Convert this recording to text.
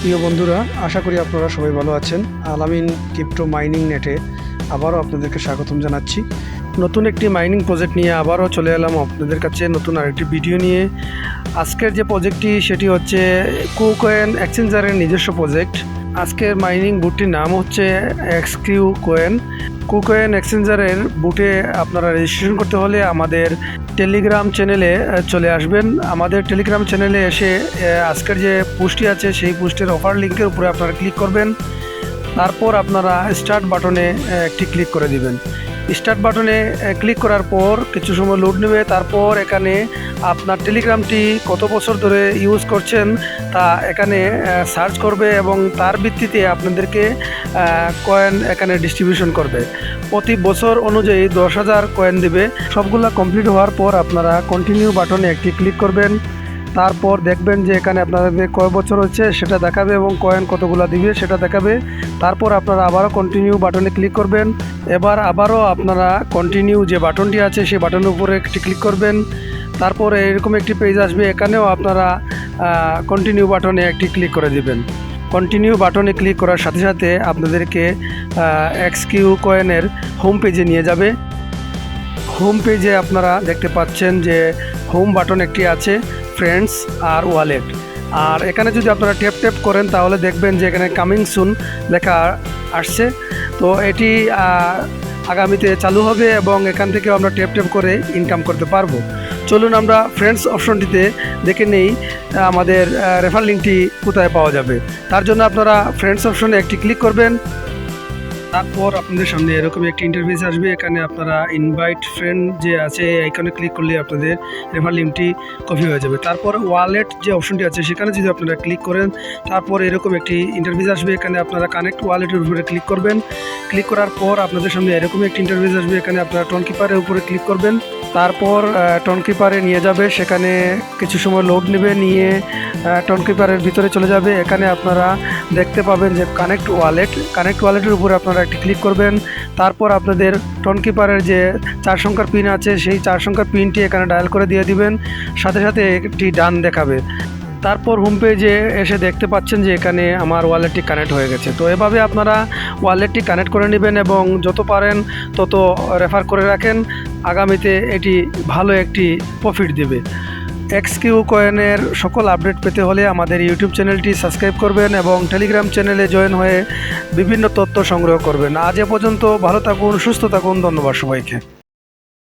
প্রিয় বন্ধুরা, আশা করি আপনারা সবাই ভালো আছেন। আলামিন ক্রিপ্টো মাইনিং নেটে আবারও আপনাদেরকে স্বাগতম জানাচ্ছি। নতুন একটি মাইনিং প্রজেক্ট নিয়ে আবারও চলে এলাম আপনাদের কাছে। নতুন আরেকটি ভিডিও নিয়ে। আজকের যে প্রজেক্টটি, সেটি হচ্ছে কুকয়েন এক্সচেঞ্জারের নিজস্ব প্রজেক্ট। আজকের মাইনিং বুটটির নাম হচ্ছে এক্সকিউ কোয়েন কুকোয়েন এক্সচেঞ্জারের বুটে আপনারা রেজিস্ট্রেশন করতে হলে আমাদের টেলিগ্রাম চ্যানেলে চলে আসবেন। আমাদের টেলিগ্রাম চ্যানেলে এসে আজকের যে পোস্টটি আছে, সেই পোস্টের অফার লিঙ্কের উপরে আপনারা ক্লিক করবেন। তারপর আপনারা স্টার্ট বাটনে একটি ক্লিক করে দিবেন। স্টার্ট বাটনে ক্লিক করার পর কিছু সময় লোড নেবে। তারপর এখানে আপনার টেলিগ্রামটি কত বছর ধরে ইউজ করছেন তা এখানে সার্চ করবে এবং তার ভিত্তিতে আপনাদেরকে কয়েন এখানে ডিস্ট্রিবিউশন করবে। প্রতি বছর অনুযায়ী দশ হাজার কয়েন দেবে। সবগুলা কমপ্লিট হওয়ার পর আপনারা কন্টিনিউ বাটনে একটি ক্লিক করবেন। তারপর দেখবেন যে এখানে আপনাদের কয় বছর হচ্ছে সেটা দেখাবে এবং কয়েন কতগুলো দিবে সেটা দেখাবে। তারপর আপনারা আবারও কন্টিনিউ বাটনে ক্লিক করবেন। এবার আবারও আপনারা কন্টিনিউ যে বাটনটি আছে সেই বাটনের উপরে একটি ক্লিক করবেন। তারপর এরকম একটি পেজ আসবে, এখানেও আপনারা কন্টিনিউ বাটনে একটি ক্লিক করে দিবেন। কন্টিনিউ বাটনে ক্লিক করার সাথে সাথে আপনাদেরকে এক্সকিউ কয়েনের হোম পেজে নিয়ে যাবে। হোম পেজে আপনারা দেখতে পাচ্ছেন যে হোম বাটন একটি আছে ফ্রেন্ডস আর ওয়ালেট আর এখানে যদি আপনারা ট্যাপ ট্যাপ করেন, তাহলে দেখবেন যে এখানে কামিং সুন লেখা আসছে। তো এটি আগামীতে চালু হবে এবং এখান থেকে আমরা ট্যাপ ট্যাপ করে ইনকাম করতে পারব। চলুন আমরা ফ্রেন্ডস অপশনটিতে দেখে নেই, আমাদের রেফার লিঙ্কটি কোথায় পাওয়া যাবে। তার জন্য আপনারা ফ্রেন্ডস অপশনে একটি ক্লিক করবেন। তারপর আপনাদের সামনে এরকম একটি ইন্টারভিউ আসবে। এখানে আপনারা ইনভাইট ফ্রেন্ড যে আছে এখানে ক্লিক করলে আপনাদের রেফার লিঙ্কটি কপি হয়ে যাবে। তারপর ওয়ালেট যে অপশনটি আছে, সেখানে যদি আপনারা ক্লিক করেন, তারপর এরকম একটি ইন্টারভিউ আসবে। এখানে আপনারা কানেক্ট ওয়ালেটের উপরে ক্লিক করবেন। ক্লিক করার পর আপনাদের সামনে এরকম একটি ইন্টারভিউ আসবে। এখানে আপনারা টন কিপারের উপরে ক্লিক করবেন। তারপর টন কিপারে নিয়ে যাবে। সেখানে কিছু সময় লোড নেবে, নিয়ে টন কিপারের ভিতরে চলে যাবে। এখানে আপনারা দেখতে পাবেন যে কানেক্ট ওয়ালেট কানেক্ট ওয়ালেটের উপরে আপনারা একটি ক্লিক করবেন। তারপর আপনাদের টন কিপারের যে চার সংখ্যার পিন আছে, সেই চার সংখ্যার পিনটি এখানে ডায়াল করে দিয়ে দিবেন। সাথে সাথে একটি ডান দেখাবে। তারপর হোম পেজে এসে দেখতে পাচ্ছেন যে এখানে আমার ওয়ালেটটি কানেক্ট হয়ে গেছে। তো এভাবে আপনারা ওয়ালেটটি কানেক্ট করে নেবেন এবং যত পারেন তত রেফার করে রাখেন। আগামীতে এটি ভালো একটি প্রফিট দেবে। এক্সকিউ কয়েনের সকল আপডেট পেতে হলে আমাদের ইউটিউব চ্যানেলটি সাবস্ক্রাইব করবেন এবং টেলিগ্রাম চ্যানেলে জয়েন হয়ে বিভিন্ন তথ্য সংগ্রহ করবেন। আজ এ পর্যন্ত ভালো থাকুন, সুস্থ থাকুন, ধন্যবাদ সবাইকে।